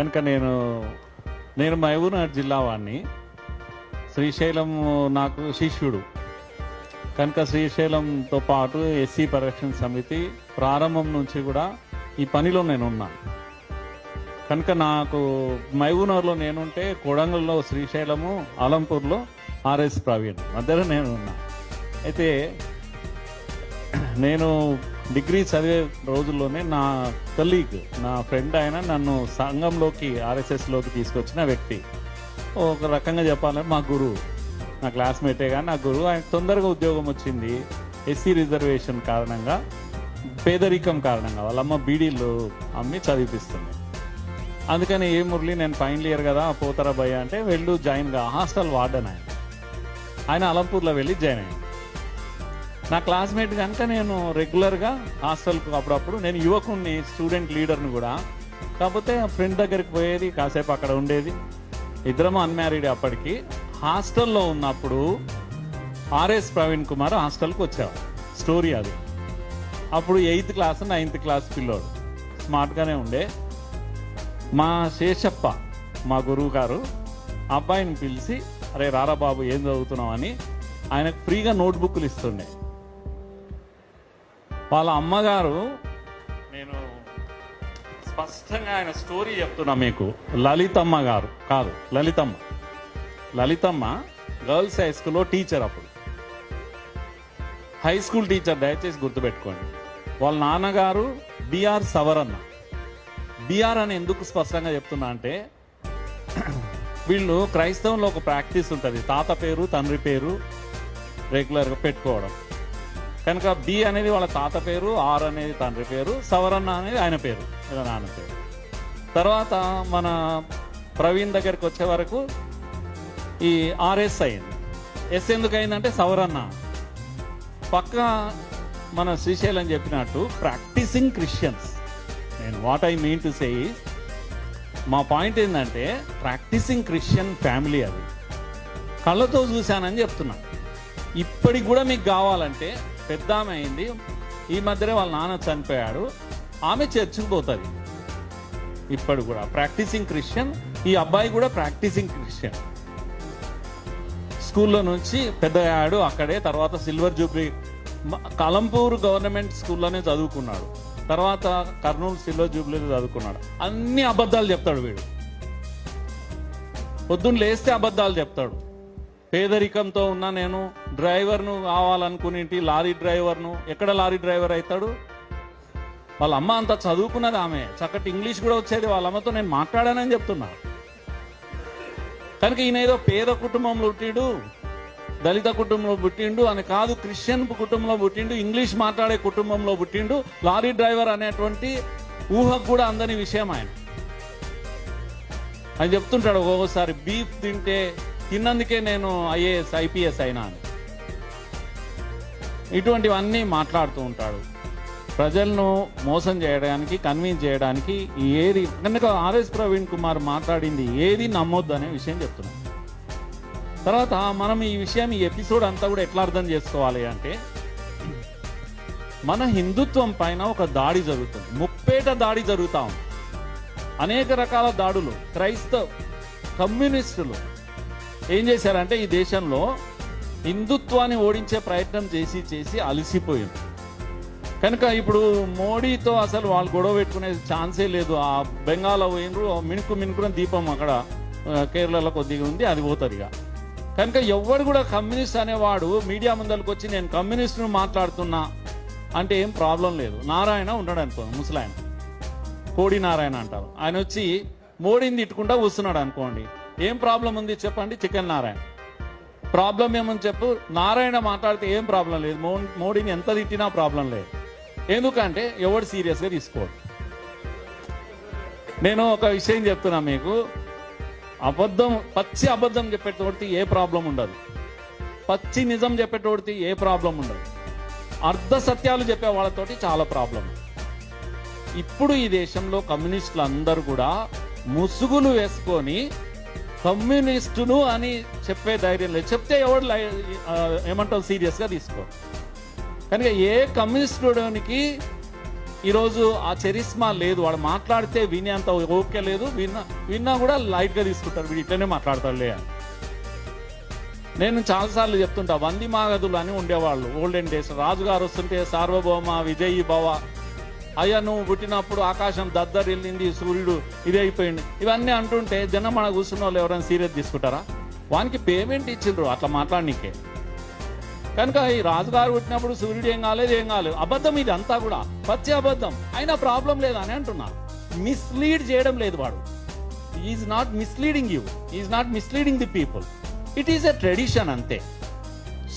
కనుక నేను నేను మహబూబ్నగర్ జిల్లా వాడిని శ్రీశైలం నాకు శిష్యుడు. కనుక శ్రీశైలంతో పాటు ఎస్సీ పరిరక్షణ సమితి ప్రారంభం నుంచి కూడా ఈ పనిలో నేను ఉన్నాను కనుక నాకు మహబూబ్నగర్లో నేనుంటే కొడంగల్లో శ్రీశైలము అలంపూర్లో ఆర్ఎస్ ప్రవీణ్ మధ్యలో నేను ఉన్నా. అయితే నేను డిగ్రీ చదివే రోజుల్లోనే నా కలీగ్ నా ఫ్రెండ్ ఆయన నన్ను సంఘంలోకి ఆర్ఎస్ఎస్లోకి తీసుకొచ్చిన వ్యక్తి. ఒక రకంగా చెప్పాలంటే మా గురువు నా క్లాస్మేటే కానీ నా గురువు. ఆయన తొందరగా ఉద్యోగం వచ్చింది. ఎస్సీ రిజర్వేషన్ కారణంగా పేదరికం కారణంగా. వాళ్ళమ్మ బీడీలు అమ్మి చదివిపిస్తుంది. అందుకని ఏ మురళి నేను ఫైనల్ ఇయర్ కదా పోతారా భయ్య అంటే వెళ్ళు జాయిన్గా హాస్టల్ వార్డెన్ ఆయన. ఆయన అలంపూర్లో వెళ్ళి జాయిన్ అయ్యాను నా క్లాస్మేట్ కనుక నేను రెగ్యులర్గా హాస్టల్కు అప్పుడప్పుడు నేను యువకుణ్ణి స్టూడెంట్ లీడర్ని కూడా కాకపోతే ఫ్రెండ్ దగ్గరికి పోయేది కాసేపు అక్కడ ఉండేది. ఇద్దరం అన్మ్యారీడ్ అప్పటికి. హాస్టల్లో ఉన్నప్పుడు ఆర్ఎస్ ప్రవీణ్ కుమార్ హాస్టల్కి వచ్చావు స్టోరీ అది. అప్పుడు ఎయిత్ క్లాస్ నైన్త్ క్లాస్ పిల్లోడు. స్మార్ట్గానే ఉండే. మా శేషప్ప మా గురువు గారు అబ్బాయిని పిలిచి అరే రారా బాబు ఏం చదువుతున్నావు? అని ఆయనకు ఫ్రీగా నోట్బుక్లు ఇస్తుండే. వాళ్ళ అమ్మగారు నేను స్పష్టంగా ఆయన స్టోరీ చెప్తున్నా మీకు. లలితమ్మ గారు కాదు లలితమ్మ. లలితమ్మ గర్ల్స్ హై స్కూల్లో టీచర్ అప్పుడు. హై స్కూల్ టీచర్ దయచేసి గుర్తుపెట్టుకోండి. వాళ్ళ నాన్నగారు బిఆర్ సవరన్న. బిఆర్ అని ఎందుకు స్పష్టంగా చెప్తున్నా అంటే వీళ్ళు క్రైస్తవంలో ఒక ప్రాక్టీస్ ఉంటుంది. తాత పేరు తండ్రి పేరు రెగ్యులర్గా పెట్టుకోవడం. కనుక బి అనేది వాళ్ళ తాత పేరు ఆర్ అనేది తండ్రి పేరు సవరన్న అనేది ఆయన పేరు ఇలా నాన్న పేరు. తర్వాత మన ప్రవీణ్ దగ్గరికి వచ్చే వరకు ఈ ఆర్ఎస్ అయింది. ఎస్ ఎందుకు అయిందంటే సవరన్న. పక్క మన శ్రీశైలం చెప్పినట్టు ప్రాక్టీసింగ్ క్రిస్టియన్స్. నేను what I mean to say మా పాయింట్ ఏంటంటే ప్రాక్టీసింగ్ క్రిస్టియన్ ఫ్యామిలీ అది. కళ్ళతో చూశానని చెప్తున్నా. ఇప్పటికి కూడా మీకు కావాలంటే పెద్ద ఆమె అయింది ఈ మధ్యనే వాళ్ళ నాన్న చనిపోయాడు. ఆమె చర్చికి పోతుంది. ఇప్పుడు కూడా ప్రాక్టీసింగ్ క్రిస్టియన్ ఈ అబ్బాయి కూడా ప్రాక్టీసింగ్ క్రిస్టియన్. స్కూల్లో నుంచి పెద్దయ్యాడు అక్కడే తర్వాత సిల్వర్ జూబ్లీ కలంపూర్ గవర్నమెంట్ స్కూల్లోనే చదువుకున్నాడు. తర్వాత కర్నూలు సిల్వర్ జూబ్లీలో చదువుకున్నాడు. అన్ని అబద్ధాలు చెప్తాడు వీడు. పొద్దున్న లేస్తే అబద్ధాలు చెప్తాడు. పేదరికంతో ఉన్న నేను డ్రైవర్ను కావాలనుకునేటి లారీ డ్రైవర్ను. ఎక్కడ లారీ డ్రైవర్ అవుతాడు? వాళ్ళ అమ్మ అంత చదువుకున్నది ఆమె. చక్కటి ఇంగ్లీష్ కూడా వచ్చేది వాళ్ళ అమ్మతో నేను మాట్లాడానని చెప్తున్నా. కనుక ఈయన ఏదో పేద కుటుంబంలో పుట్టిండు దళిత కుటుంబంలో పుట్టిండు అని కాదు క్రిస్టియన్ కుటుంబంలో పుట్టిండు ఇంగ్లీష్ మాట్లాడే కుటుంబంలో పుట్టిండు లారీ డ్రైవర్ అనేటువంటి ఊహకు కూడా అందని విషయం ఆయన. అని చెప్తుంటాడు ఒక్కొక్కసారి బీఫ్ తింటే తిన్నందుకే నేను ఐఏఎస్ ఐపీఎస్ అయినా అని ఇటువంటివన్నీ మాట్లాడుతూ ఉంటాడు. ప్రజలను మోసం చేయడానికి కన్విన్స్ చేయడానికి ఏది కనుక ఆర్ఎస్ ప్రవీణ్ కుమార్ మాట్లాడింది ఏది నమ్మొద్దు అనే విషయం చెప్తున్నాం తర్వాత మనం ఈ విషయం ఈ ఎపిసోడ్ అంతా కూడా ఎట్లా అర్థం చేసుకోవాలి అంటే మన హిందుత్వం పైన ఒక దాడి జరుగుతుంది. ముప్పేట దాడి జరుగుతా ఉంది. అనేక రకాల దాడులు క్రైస్తవ కమ్యూనిస్టులు ఏం చేశారంటే ఈ దేశంలో హిందుత్వాన్ని ఓడించే ప్రయత్నం చేసి చేసి అలసిపోయింది కనుక ఇప్పుడు మోడీతో అసలు వాళ్ళు గొడవ పెట్టుకునే ఛాన్సే లేదు. ఆ బెంగాల్ పోయినరు మిణుకు మిణుకున దీపం అక్కడ కేరళలో కొద్దిగా ఉంది అది పోతుంది ఇక. కనుక ఎవడు కూడా కమ్యూనిస్ట్ అనేవాడు మీడియా ముందరికి వచ్చి నేను కమ్యూనిస్ట్ను మాట్లాడుతున్నా అంటే ఏం ప్రాబ్లం లేదు. నారాయణ ఉన్నాడు అనుకో ముసలాయన. కోడి నారాయణ అంటారు. ఆయన వచ్చి మోడీని తిట్టుకుంటా కూర్చున్నాడు అనుకోండి. ఏం ప్రాబ్లం ఉంది చెప్పండి చికెన్ నారాయణ. ప్రాబ్లం ఏమని చెప్పు. నారాయణ మాట్లాడితే ఏం ప్రాబ్లం లేదు. మో- మోడీని ఎంత తిట్టినా ప్రాబ్లం లేదు. ఎందుకంటే ఎవడు సీరియస్గా తీసుకోడు. నేను ఒక విషయం చెప్తున్నా మీకు. అబద్ధం పచ్చి అబద్ధం చెప్పేటోడికి ఏ ప్రాబ్లం ఉండదు. పచ్చి నిజం చెప్పేటోడికి ఏ ప్రాబ్లం ఉండదు. అర్ధ సత్యాలు చెప్పే వాళ్ళతోటి చాలా ప్రాబ్లం. ఇప్పుడు ఈ దేశంలో కమ్యూనిస్టులు అందరూ కూడా ముసుగులు వేసుకొని కమ్యూనిస్టును అని చెప్పే ధైర్యం లేదు. చెప్తే ఎవడు లై- సీరియస్గా తీసుకో. కనుక ఏ కమ్యూనిస్టునికి ఈరోజు ఆ చరిస్మా లేదు. వాడు మాట్లాడితే వినే అంత ఓకే లేదు. విన్నా విన్నా కూడా లైట్గా తీసుకుంటారు. వీడు ఇట్లనే మాట్లాడతాడులే అని. నేను చాలాసార్లు చెప్తుంటా వంది మాగదులు అని ఉండేవాళ్ళు. ఓల్డెన్ డేస్ రాజుగారు వస్తుంటే సార్వభౌమ విజయీ భవ అయ్యా నువ్వు పుట్టినప్పుడు ఆకాశం దద్దరిల్లింది సూర్యుడు ఇదే అయిపోయింది ఇవన్నీ అంటుంటే జనం మన కూర్చున్న వాళ్ళు ఎవరైనా సీరియస్ తీసుకుంటారా? వానికి పేమెంట్ ఇచ్చిండ్రు అట్లా మాట్లాడనీకే. కనుక ఈ రాజుగారు పుట్టినప్పుడు సూర్యుడు ఏం కాలేదు ఏం కాలేదు. అబద్ధం ఇది అంతా కూడా. పచ్చి అబద్ధం. అయినా ప్రాబ్లం లేదు అని అంటున్నారు. మిస్లీడ్ చేయడం లేదు వాడు. Is not misleading you is not misleading the people it is a tradition అంతే.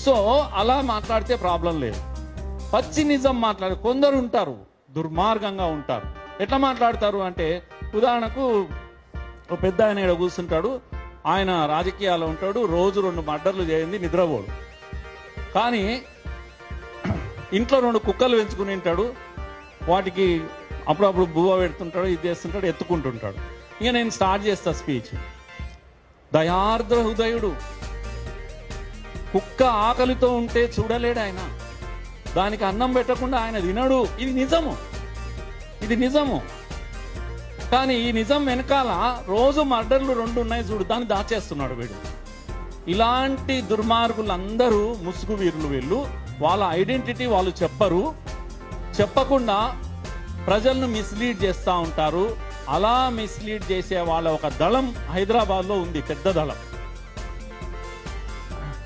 సో అలా మాట్లాడితే ప్రాబ్లం లేదు. పచ్చి నిజం మాట్లాడు కొందరు ఉంటారు. దుర్మార్గంగా ఉంటారు. ఎట్లా మాట్లాడతారు అంటే ఉదాహరణకు ఒక పెద్ద ఆయన ఈడ కూర్చుంటాడు ఆయన రాజకీయాల్లో ఉంటాడు రోజు రెండు మర్డర్లు చేయింది నిద్రపోడు. కానీ ఇంట్లో రెండు కుక్కలు పెంచుకుని ఉంటాడు వాటికి అప్పుడప్పుడు బువ్వ పెడుతుంటాడు ఇది చేస్తుంటాడు ఎత్తుకుంటుంటాడు. ఇక నేను స్టార్ట్ చేస్తా స్పీచ్. దయార్ద్ర హృదయుడు కుక్క ఆకలితో ఉంటే చూడలేడు ఆయన. దానికి అన్నం పెట్టకుండా ఆయన తినడు. ఇది నిజము. ఇది నిజము. కానీ ఈ నిజం వెనకాల రోజు మర్డర్లు రెండు ఉన్నాయి చూడు దాన్ని దాచేస్తున్నాడు వీడు. ఇలాంటి దుర్మార్గులందరూ ముసుగు వీరులు వీళ్ళు. వాళ్ళ ఐడెంటిటీ వాళ్ళు చెప్పరు. చెప్పకుండా ప్రజలను మిస్లీడ్ చేస్తూ ఉంటారు. అలా మిస్లీడ్ చేసే వాళ్ళ ఒక దళం హైదరాబాద్లో ఉంది పెద్ద దళం.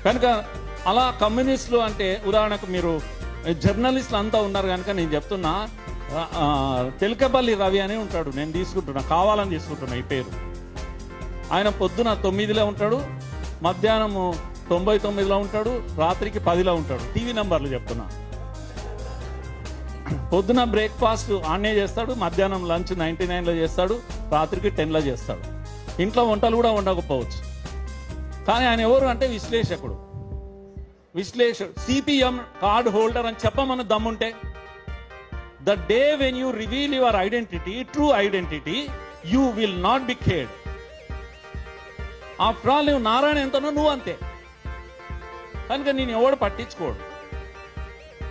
కనుక అలా కమ్యూనిస్టులు అంటే ఉదాహరణకు మీరు జర్నలిస్టులు అంతా ఉన్నారు కనుక నేను చెప్తున్నా తెలికపల్లి తెలకపల్లి రవి అని ఉంటాడు నేను తీసుకుంటున్నా కావాలని తీసుకుంటున్నా ఈ పేరు. ఆయన పొద్దున తొమ్మిదిలో ఉంటాడు మధ్యాహ్నము తొంభై తొమ్మిదిలో ఉంటాడు రాత్రికి పదిలో ఉంటాడు. టీవీ నెంబర్లు చెప్తున్నా. పొద్దున బ్రేక్ఫాస్ట్ ఆన్నే చేస్తాడు మధ్యాహ్నం లంచ్ నైంటీ నైన్లో చేస్తాడు రాత్రికి టెన్లో చేస్తాడు. ఇంట్లో వంటలు కూడా ఉండకపోవచ్చు కానీ ఆయన ఎవరు అంటే విశ్లేషకుడు. విశ్లేషణ సిపిఎం కార్డ్ హోల్డర్ అని చెప్పమని దమ్ముంటే the day when you reveal your identity true identity you will not be cared after all నువ్వు నారాయణ ఎంతనో నువ్వు అంతే. కనుక నేను ఎవడు పట్టించుకోడు.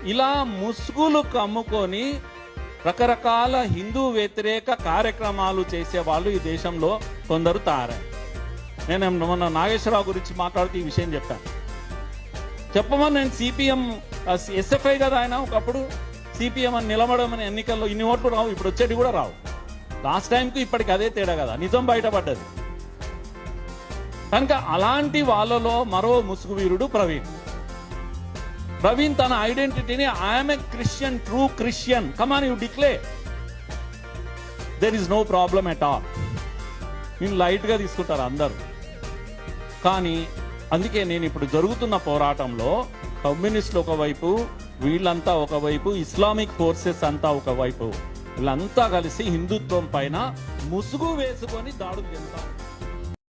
ఇలా ముసుగులు కమ్ముకొని రకరకాల హిందూ వ్యతిరేక కార్యక్రమాలు చేసే వాళ్ళు ఈ దేశంలో కొందరు తారారు నేను మొన్న నాగేశ్వరరావు గురించి మాట్లాడుతూ ఈ విషయం చెప్పాను చెప్పమని నేను సిపిఎం ఎస్ఎఫ్ఐ కదా ఆయన. ఒకప్పుడు సిపిఎం అని నిలబడమని ఎన్నికల్లో ఇన్ని ఓట్లు రావు ఇప్పుడు వచ్చేటి కూడా రావు. లాస్ట్ టైంకి ఇప్పటికి అదే తేడా కదా. నిజం బయటపడ్డది. కనుక అలాంటి వాళ్ళలో మరో ముసుగు వీరుడు ప్రవీణ్. ప్రవీణ్ తన ఐడెంటిటీని I'm a Christian true Christian come on you declare there is no problem at all నేను లైట్గా తీసుకుంటారు అందరూ. కానీ అందుకే నేను ఇప్పుడు జరుగుతున్న పోరాటంలో కమ్యూనిస్టులు ఒకవైపు వీళ్ళంతా ఒకవైపు ఇస్లామిక్ ఫోర్సెస్ అంతా ఒకవైపు. వీళ్ళంతా కలిసి హిందుత్వం పైన ముసుగు వేసుకొని దాడులు చేస్తారు.